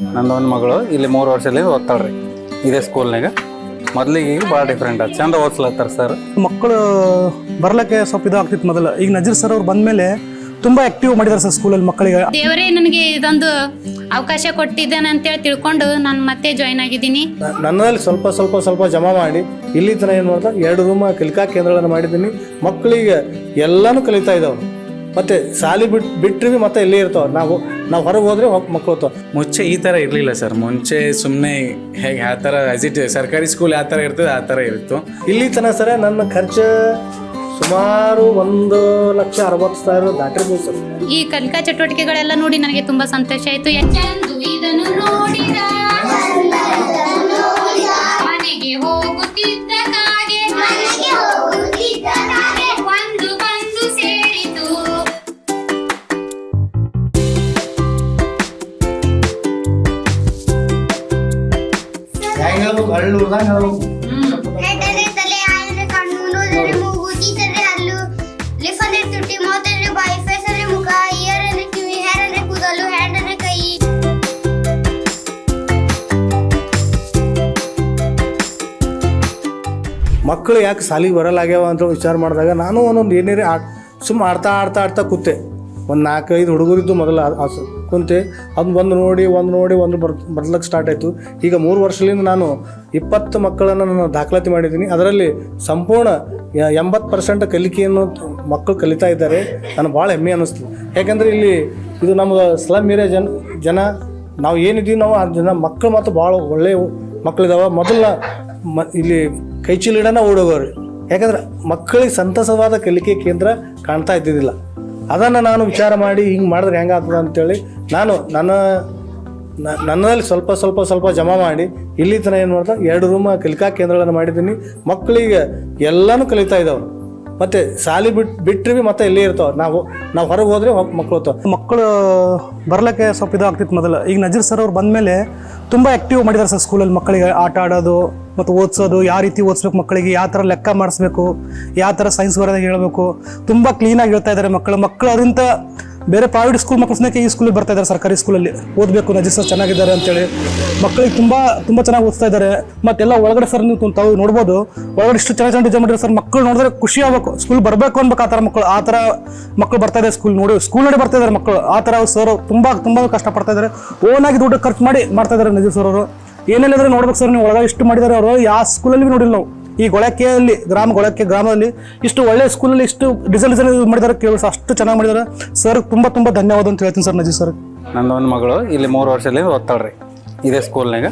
ನಂದು ಒಂದು ಮಗಳು ಇಲ್ಲಿ ಮೂರು ವರ್ಷದಲ್ಲಿ ಓದ್ತಾಳ್ರಿ. ಇದೇ ಸ್ಕೂಲ್ನಾಗ ಮೊದ್ಲಿಗೆ ಈಗ ಭಾಳ ಡಿಫ್ರೆಂಟ್ ಅದು ಚಂದ ಓದಿಸ್ಲತ್ತಾರ ಸರ್ ಮಕ್ಕಳು ಬರ್ಲಕ್ಕೆ ಸ್ವಲ್ಪ ಇದಾಗ್ತಿತ್ತು ಮೊದಲು. ಈಗ ನಜೀರ್ ಸರ್ ಅವ್ರು ಬಂದ್ಮೇಲೆ ತುಂಬಾ ಆಕ್ಟಿವ್ ಮಾಡಿದಾರೆ ಸರ್ ಸ್ಕೂಲಲ್ಲಿ ಮಕ್ಕಳಿಗೆ. ದೇವರೇ ನನಗೆ ಇದೊಂದು ಅವಕಾಶ ಕೊಟ್ಟಿದ್ದಾನೆ ಅಂತೇಳಿ ತಿಳ್ಕೊಂಡು ನಾನು ಮತ್ತೆ ಜಾಯ್ನ್ ಆಗಿದ್ದೀನಿ. ನನ್ನಲ್ಲಿ ಸ್ವಲ್ಪ ಸ್ವಲ್ಪ ಸ್ವಲ್ಪ ಜಮಾ ಮಾಡಿ ಇಲ್ಲಿ ತನ ಏನು ಮಾಡ್ತಾ ಎರಡು ರೂಮ್ ಕಲಿಕಾ ಕೇಂದ್ರಗಳನ್ನು ಮಾಡಿದ್ದೀನಿ. ಮಕ್ಕಳಿಗೆ ಎಲ್ಲಾನು ಕಲಿತಾ ಇದ್ದಾವೆ ಮತ್ತೆ ಶಾಲೆ ಬಿಟ್ಟು ಬಿಟ್ಟರೆ ಮತ್ತೆ ಇಲ್ಲೇ ಇರ್ತಾವೆ. ನಾವು ನಾವು ಹೊರಗೆ ಹೋದ್ರೆ ಮಕ್ಕಳು ಮುಂಚೆ ಈ ಥರ ಇರಲಿಲ್ಲ ಸರ್. ಮುಂಚೆ ಸುಮ್ಮನೆ ಹೇಗೆ ಆ ಥರ ಇಟ್ ಸರ್ಕಾರಿ ಸ್ಕೂಲ್ ಯಾವ ಥರ ಇರ್ತದೆ ಆ ಥರ ಇತ್ತು. ಇಲ್ಲಿ ತನಕ ಸರ ನನ್ನ ಖರ್ಚು ಸುಮಾರು ಒಂದು ಲಕ್ಷ ಅರವತ್ತು ಸಾವಿರ ದಾಟಿರ್ಬೋದು ಸರ್. ಈ ಕಲಿಕಾ ಚಟುವಟಿಕೆಗಳೆಲ್ಲ ನೋಡಿ ನನಗೆ ತುಂಬಾ ಸಂತೋಷ ಆಯ್ತು. ಚಂದು ಕೈ. ಮಕ್ಕಳು ಯಾಕೆ ಸಾಲಿಗೆ ಬರಲಾಗ್ಯಾವ ಅಂತ ವಿಚಾರ ಮಾಡಿದಾಗ ನಾನು ಒಂದೊಂದು ಏನೇನೇ ಆಡ್ ಸುಮ್ಮ ಆಡ್ತಾ ಆಡ್ತಾ ಆಡ್ತಾ ಕೂತೆ. ಒಂದು ನಾಲ್ಕೈದು ಹುಡುಗರಿದ್ದು ಮೊದಲು ಕುಂತೆ, ಅದು ಬಂದು ನೋಡಿ, ಒಂದು ನೋಡಿ, ಒಂದು ಬರ್ ಬರ್ಲಕ್ಕೆ ಸ್ಟಾರ್ಟ್ ಆಯಿತು. ಈಗ ಮೂರು ವರ್ಷದಿಂದ ನಾನು ಇಪ್ಪತ್ತು ಮಕ್ಕಳನ್ನು ನಾನು ದಾಖಲಾತಿ ಮಾಡಿದ್ದೀನಿ. ಅದರಲ್ಲಿ ಸಂಪೂರ್ಣ ಎಂಬತ್ತು ಪರ್ಸೆಂಟ್ ಕಲಿಕೆಯನ್ನು ಮಕ್ಕಳು ಕಲಿತಾ ಇದ್ದಾರೆ. ನಾನು ಭಾಳ ಹೆಮ್ಮೆ ಅನ್ನಿಸ್ತು. ಯಾಕೆಂದರೆ ಇಲ್ಲಿ ಇದು ನಮ್ಗೆ ಸ್ಲಮ್ ಏರಿಯಾ ಜನ ಜನ, ನಾವು ಏನಿದ್ದೀವಿ ನಾವು ಆ ಜನ ಮಕ್ಕಳು ಮಾತ್ರ ಭಾಳ ಒಳ್ಳೆಯ ಮಕ್ಕಳಿದಾವೆ ಮೊದಲ ಮ, ಇಲ್ಲಿ ಕೈ ಚೀಲಿಡನ ಓಡೋಗೋರು. ಯಾಕಂದ್ರೆ ಮಕ್ಕಳಿಗೆ ಸಂತಸವಾದ ಕಲಿಕೆ ಕೇಂದ್ರ ಕಾಣ್ತಾ ಇದ್ದಿದ್ದಿಲ್ಲ. ಅದನ್ನು ನಾನು ವಿಚಾರ ಮಾಡಿ ಹಿಂಗೆ ಮಾಡಿದ್ರೆ ಹೆಂಗಾಗ್ತದೆ ಅಂತೇಳಿ ನಾನು ನನ್ನ ನನ್ನಲ್ಲಿ ಸ್ವಲ್ಪ ಸ್ವಲ್ಪ ಸ್ವಲ್ಪ ಜಮಾ ಮಾಡಿ ಇಲ್ಲಿ ತನಕ ಏನು ಮಾಡ್ತಾ ಎರಡು ರೂಮ ಕಲಿಕಾ ಕೇಂದ್ರಗಳನ್ನು ಮಾಡಿದ್ದೀನಿ. ಮಕ್ಕಳಿಗೆ ಎಲ್ಲನೂ ಕಲಿತಾ ಇದ್ದಾವೆ ಮತ್ತು ಶಾಲೆ ಬಿಟ್ಟು ಬಿಟ್ಟರೆ ಮತ್ತೆ ಇಲ್ಲೇ ಇರ್ತಾವೆ ನಾವು ನಾವು ಹೊರಗೆ ಹೋದರೆ ಮಕ್ಕಳು ಹೋಗ್ತಾವೆ ಮಕ್ಕಳು ಬರಲಿಕ್ಕೆ ಸ್ವಲ್ಪ ಇದಾಗ್ತಿತ್ತು ಮೊದಲು. ಈಗ ನಜೀರ್ ಸರ್ ಅವ್ರು ಬಂದ್ಮೇಲೆ ತುಂಬ ಆ್ಯಕ್ಟಿವ್ ಮಾಡಿದ್ದಾರೆ ಸರ್ ಸ್ಕೂಲಲ್ಲಿ ಮಕ್ಕಳಿಗೆ ಆಟ ಆಡೋದು ಮತ್ತು ಓದಿಸೋದು. ಯಾವ ರೀತಿ ಓದಿಸ್ಬೇಕು ಮಕ್ಕಳಿಗೆ, ಯಾವ ಥರ ಲೆಕ್ಕ ಮಾಡಿಸ್ಬೇಕು, ಯಾವ ಥರ ಸೈನ್ಸ್ ಬರೋದಾಗ ಹೇಳಬೇಕು. ತುಂಬ ಕ್ಲೀನಾಗಿ ಹೇಳ್ತಾ ಇದ್ದಾರೆ ಮಕ್ಕಳು. ಮಕ್ಕಳು ಅದರಿಂದ ಬೇರೆ ಪ್ರೈವೇಟ್ ಸ್ಕೂಲ್ ಮಕ್ಕಳು ಸ್ನೇಹಿತ ಈ ಸ್ಕೂಲಿಗೆ ಬರ್ತಾ ಇದ್ದಾರೆ, ಸರ್ಕಾರಿ ಸ್ಕೂಲಲ್ಲಿ ಓದಬೇಕು ನಜೀರ್ ಸರ್ ಚೆನ್ನಾಗಿದ್ದಾರೆ ಅಂತೇಳಿ. ಮಕ್ಕಳಿಗೆ ತುಂಬ ತುಂಬ ಚೆನ್ನಾಗಿ ಓದ್ತಾ ಇದ್ದಾರೆ. ಮತ್ತೆಲ್ಲ ಒಳಗಡೆ ಸರ್ ನೀವು ತಾವು ನೋಡ್ಬೋದು. ಒಳಗಡೆ ಇಷ್ಟು ಚೆನ್ನಾಗಿ ಚೆನ್ನಾಗಿ ಡಿಸೈನ್ ಮಾಡಿದ್ರೆ ಸರ್ ಮಕ್ಕಳು ನೋಡಿದ್ರೆ ಖುಷಿ ಆಗಬೇಕು. ಸ್ಕೂಲ್ ಬರಬೇಕು ಅನ್ಬೇಕು ಆ ಥರ ಮಕ್ಕಳು ಆ ಥರ ಮಕ್ಕಳು ಬರ್ತಾ ಇದ್ದಾರೆ ಸ್ಕೂಲ್ ನೋಡಿ. ಸ್ಕೂಲ್ ನೋಡಿ ಬರ್ತಾ ಇದ್ದಾರೆ ಮಕ್ಕಳು ಆ ಥರ ಸರ್ ತುಂಬ ತುಂಬ ಕಷ್ಟಪಡ್ತಾ ಇದ್ದಾರೆ. ಓನಾಗಿ ದುಡ್ಡು ಖರ್ಚು ಮಾಡಿ ಮಾಡ್ತಾ ಇದ್ದಾರೆ ನಜೀರ್ ಸರ್ ಅವರು. ಏನೇನಾದರೂ ನೋಡ್ಬೇಕು ಸರ್ ನೀವು. ಒಳಗೆ ಇಷ್ಟು ಮಾಡಿದ್ದಾರೆ ಅವರು. ಯಾವ ಸ್ಕೂಲಲ್ಲಿ ನೋಡಿಲ್ಲ ನಾವು. ಈ ಗೊಳಕೆಯಲ್ಲಿ, ಗ್ರಾಮ ಗೊಳಕೆ, ಗ್ರಾಮದಲ್ಲಿ ಇಷ್ಟು ಒಳ್ಳೆ ಸ್ಕೂಲಲ್ಲಿ ಇಷ್ಟು ಡಿಸೈನ್ ಡಿಸೈನ್ ಮಾಡಿದಾರೆ ಕೇಳಿ ಅಷ್ಟು ಚೆನ್ನಾಗಿ ಮಾಡಿದಾರೆ ಸರ್ ತುಂಬ ತುಂಬ ಧನ್ಯವಾದ ಅಂತ ಹೇಳ್ತೀನಿ ಸರ್ ನಜಿ ಸರ್ ನನ್ನ ಒಂದು ಮಗಳು, ಇಲ್ಲಿ ಮೂರು ವರ್ಷದಲ್ಲಿ ಓದ್ತಾಳ್ರಿ, ಇದೇ ಸ್ಕೂಲ್ನಾಗ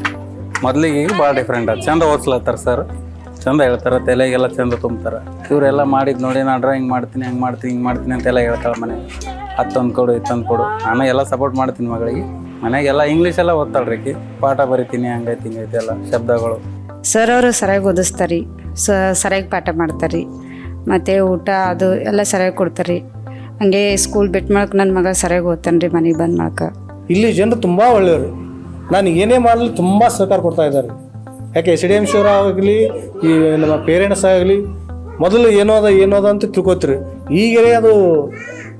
ಮೊದಲಿಗೆ ಈಗ ಭಾಳ ಡಿಫ್ರೆಂಟ್ ಅದು ಚಂದ ಓದಿಸ್ಲತ್ತಾರೆ ಸರ್ ಚಂದ ಹೇಳ್ತಾರೆ, ತಲೆಗೆಲ್ಲ ಚಂದ ತುಂಬ್ತಾರೆ. ಇವರೆಲ್ಲ ಮಾಡಿದ್ದು ನೋಡಿ ನಾನು ಡ್ರಾಯಿಂಗ್ ಮಾಡ್ತೀನಿ, ಹಂಗೆ ಮಾಡ್ತೀನಿ, ಹಿಂಗೆ ಮಾಡ್ತೀನಿ ಅಂತೆಲ್ಲ ಹೇಳ್ತಾಳೆ ಮನೆ. ಹತ್ತೊಂದು ಕೊಡು, ಇತ್ತೊಂದು ಕೊಡು. ನಾನು ಎಲ್ಲ ಸಪೋರ್ಟ್ ಮಾಡ್ತೀನಿ ಮಗಳಿಗೆ. ಮನೆಗೆಲ್ಲ ಇಂಗ್ಲೀಷೆಲ್ಲ ಓದ್ತಾಳ್ರಿ ಪಾಠ ಬರಿತೀನಿ, ಹಂಗೈತಿ, ಹಿಂಗೈತಿ ಎಲ್ಲ ಶಬ್ದಗಳು. ಸರ್ ಅವರು ಸರಿಯಾಗಿ ಓದಿಸ್ತಾರೆ, ಸ, ಸರಿಯಾಗಿ ಪಾಠ ಮಾಡ್ತಾರೆ. ಮತ್ತು ಊಟ ಅದು ಎಲ್ಲ ಸರಿಯಾಗಿ ಕೊಡ್ತಾರೆ. ಹಂಗೆ ಸ್ಕೂಲ್ ಬಿಟ್ಟು ಮಾಡಕ್ಕೆ ನನ್ನ ಮಗ ಸರಿಯಾಗಿ ಓದ್ತಾನೆ ರೀ ಮನೆಗೆ ಬಂದು ಮಾಡಕ್ಕೆ ಇಲ್ಲಿ ಜನರು ತುಂಬ ಒಳ್ಳೆಯವರು. ನಾನು ಏನೇ ಮಾಡಲು ತುಂಬ ಸಹಕಾರ ಕೊಡ್ತಾ ಇದ್ದಾರೆ. ಯಾಕೆ ಎಸ್ ಡಿ ಎಂ ಶಿವರ ಆಗಲಿ, ಈ ನಮ್ಮ ಪೇರೆಂಟ್ಸ್ ಆಗಲಿ, ಮೊದಲು ಏನೋದ ಏನೋದ ಅಂತ ತಿಳ್ಕೊತೀರಿ. ಈಗಲೇ ಅದು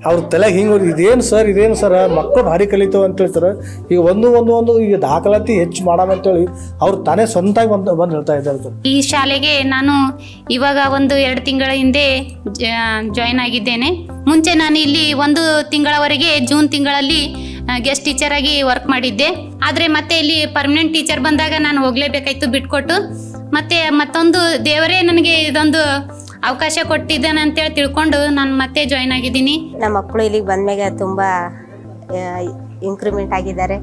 ಅವ್ರ ತಲೆಗೆ ಹಿಂಗೆ ಇದೇನು ಸರ್ ಇದೇನು ಸರ್, ಮಕ್ಕಳು ಭಾರಿ ಕಲಿತು ಅಂತ ಹೇಳ್ತಾರೆ. ಈಗ ಒಂದು ಒಂದು ಒಂದು, ಈಗ ದಾಖಲಾತಿ ಹೆಚ್ಚು ಮಾಡೋಣ ಅಂತೇಳಿ ಅವ್ರು ತಾನೇ ಸ್ವಂತಾಗಿ ಬಂದು ಬಂದು ಹೇಳ್ತಾ ಇದ್ದಾರೆ ಈ ಶಾಲೆಗೆ ನಾನು ಇವಾಗ ಒಂದು ಎರಡು ತಿಂಗಳ ಹಿಂದೆ ಜಾಯ್ನ್ ಆಗಿದ್ದೇನೆ. ಮುಂಚೆ ನಾನು ಇಲ್ಲಿ ಒಂದು ತಿಂಗಳವರೆಗೆ ಜೂನ್ ತಿಂಗಳಲ್ಲಿ ಗೆಸ್ಟ್ ಟೀಚರ್ ಆಗಿ ವರ್ಕ್ ಮಾಡಿದ್ದೆ. ಆದರೆ ಮತ್ತೆ ಇಲ್ಲಿ ಪರ್ಮನೆಂಟ್ ಟೀಚರ್ ಬಂದಾಗ ನಾನು ಹೋಗ್ಲೇಬೇಕಾಯ್ತು ಬಿಟ್ಕೊಟ್ಟು. ಮತ್ತೆ ಮತ್ತೊಂದು ದೇವರೇ ನನಗೆ ಇದೊಂದು ಅವಕಾಶ ಕೊಟ್ಟಿದ್ದಾನೆ ಅಂತೇಳಿ ತಿಳ್ಕೊಂಡು ನಾನು ಮತ್ತೆ ಜಾಯ್ನ್ ಆಗಿದ್ದೀನಿ. ನಮ್ಮ ಮಕ್ಕಳು ಇಲ್ಲಿಗೆ ಬಂದ್ಮೇಲೆ ತುಂಬ ಇಂಕ್ರಿಮೆಂಟ್ ಆಗಿದ್ದಾರೆ.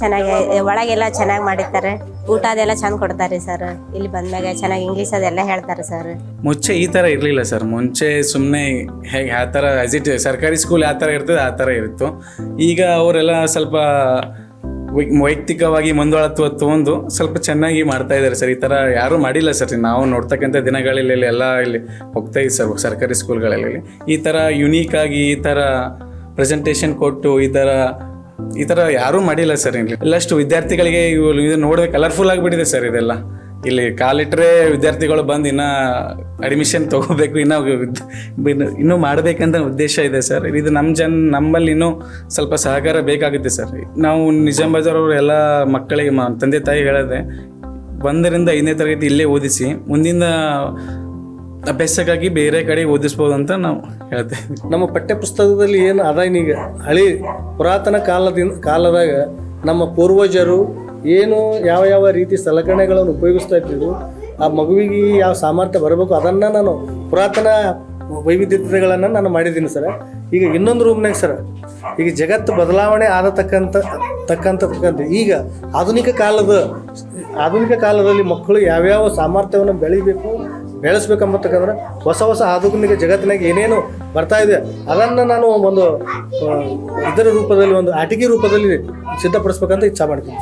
ಚೆನ್ನಾಗಿ ಒಳಗೆಲ್ಲ ಚೆನ್ನಾಗಿ ಮಾಡಿರ್ತಾರೆ. ಊಟ ಅದೆಲ್ಲ ಚೆಂದ ಕೊಡ್ತಾರೆ ಸರ್ ಇಲ್ಲಿ ಬಂದ್ಮೇಲೆ ಚೆನ್ನಾಗಿ ಇಂಗ್ಲೀಷ್ ಅದೆಲ್ಲ ಹೇಳ್ತಾರೆ ಸರ್ ಮುಂಚೆ ಈ ಥರ ಇರಲಿಲ್ಲ ಸರ್ ಮುಂಚೆ ಸುಮ್ಮನೆ ಹೇಗೆ ಆ ಥರ ಅಜಿಟ್ ಸರ್ಕಾರಿ ಸ್ಕೂಲ್ ಯಾವ ಥರ ಇರ್ತದೆ ಆ ಥರ ಇತ್ತು. ಈಗ ಅವರೆಲ್ಲ ಸ್ವಲ್ಪ ವೈಯಕ್ತಿಕವಾಗಿ ಮುಂದಾಳತ್ವ ತಗೊಂಡು ಸ್ವಲ್ಪ ಚೆನ್ನಾಗಿ ಮಾಡ್ತಾ ಇದ್ದಾರೆ ಸರ್. ಈ ಥರ ಯಾರೂ ಮಾಡಿಲ್ಲ ಸರ್. ನಾವು ನೋಡ್ತಕ್ಕಂಥ ದಿನಗಳಲ್ಲಿ ಎಲ್ಲ ಇಲ್ಲಿ ಹೋಗ್ತಾ ಇದ್ದೀವಿ ಸರ್, ಸರ್ಕಾರಿ ಸ್ಕೂಲ್ಗಳಲ್ಲಿ. ಈ ಥರ ಯುನೀಕ್ ಆಗಿ ಈ ಥರ ಪ್ರೆಸೆಂಟೇಷನ್ ಕೊಟ್ಟು ಈ ಥರ ಈ ಥರ ಯಾರೂ ಮಾಡಿಲ್ಲ ಸರ್ ಇಲ್ಲಿ. ಎಲ್ಲಷ್ಟು ವಿದ್ಯಾರ್ಥಿಗಳಿಗೆ ಇವು ಇದು ನೋಡಿದ್ರೆ ಕಲರ್ಫುಲ್ ಆಗಿಬಿಟ್ಟಿದೆ ಸರ್ ಇದೆಲ್ಲ. ಇಲ್ಲಿ ಕಾಲಿಟ್ರೆ ವಿದ್ಯಾರ್ಥಿಗಳು ಬಂದು ಇನ್ನ ಅಡ್ಮಿಷನ್ ತಗೋಬೇಕು, ಇನ್ನ ಇನ್ನು ಮಾಡಬೇಕಂತ ಉದ್ದೇಶ ಇದೆ ಸರ್. ಇದು ನಮ್ಮ ಜನ, ನಮ್ಮಲ್ಲಿ ಇನ್ನೂ ಸ್ವಲ್ಪ ಸಹಕಾರ ಬೇಕಾಗುತ್ತೆ ಸರ್. ನಾವು ನಿಜಾಮ್ ಬಜಾರ್ ಅವರು ಎಲ್ಲ ಮಕ್ಕಳಿಗೆ ತಂದೆ ತಾಯಿ ಹೇಳದೆ ಒಂದರಿಂದ ಐದನೇ ತರಗತಿ ಇಲ್ಲೇ ಓದಿಸಿ ಮುಂದಿನ ಅಭ್ಯಾಸಕ್ಕಾಗಿ ಬೇರೆ ಕಡೆ ಓದಿಸ್ಬೋದು ಅಂತ ನಾವು ಹೇಳ್ತೇವೆ ನಮ್ಮ ಪಠ್ಯ ಪುಸ್ತಕದಲ್ಲಿ ಏನು ಅದ ಈಗ? ಹಳಿ ಪುರಾತನ ಕಾಲದಿಂದ ಕಾಲದಾಗ ನಮ್ಮ ಪೂರ್ವಜರು ಏನು ಯಾವ ಯಾವ ರೀತಿ ಸಲಕರಣೆಗಳನ್ನು ಉಪಯೋಗಿಸ್ತಾ ಇದ್ದೀವಿ, ಆ ಮಗುವಿಗೆ ಯಾವ ಸಾಮರ್ಥ್ಯ ಬರಬೇಕು, ಅದನ್ನು ನಾನು ಪುರಾತನ ವೈವಿಧ್ಯತೆಗಳನ್ನು ನಾನು ಮಾಡಿದ್ದೀನಿ ಸರ್. ಈಗ ಇನ್ನೊಂದು ರೂಮ್ನಾಗ ಸರ್, ಈಗ ಜಗತ್ತು ಬದಲಾವಣೆ ಆದ ತಕ್ಕಂಥ ತಕ್ಕಂಥ ತಕ್ಕಂತೆ. ಈಗ ಆಧುನಿಕ ಕಾಲದ, ಆಧುನಿಕ ಕಾಲದಲ್ಲಿ ಮಕ್ಕಳು ಯಾವ್ಯಾವ ಸಾಮರ್ಥ್ಯವನ್ನು ಬೆಳಿಬೇಕು ಬೆಳೆಸ್ಬೇಕಂಬತಕ್ಕಂದ್ರೆ ಹೊಸ ಹೊಸ ಆಧುನಿಕ ಜಗತ್ತಿನಾಗ ಏನೇನು ಬರ್ತಾ ಇದೆ. ಅದನ್ನು ನಾನು ಒಂದು ಇದರ ರೂಪದಲ್ಲಿ ಒಂದು ಆಟಿಕೆ ರೂಪದಲ್ಲಿ ಸಿದ್ಧಪಡಿಸ್ಬೇಕಂತ ಇಚ್ಛಾ ಮಾಡ್ತೀನಿ.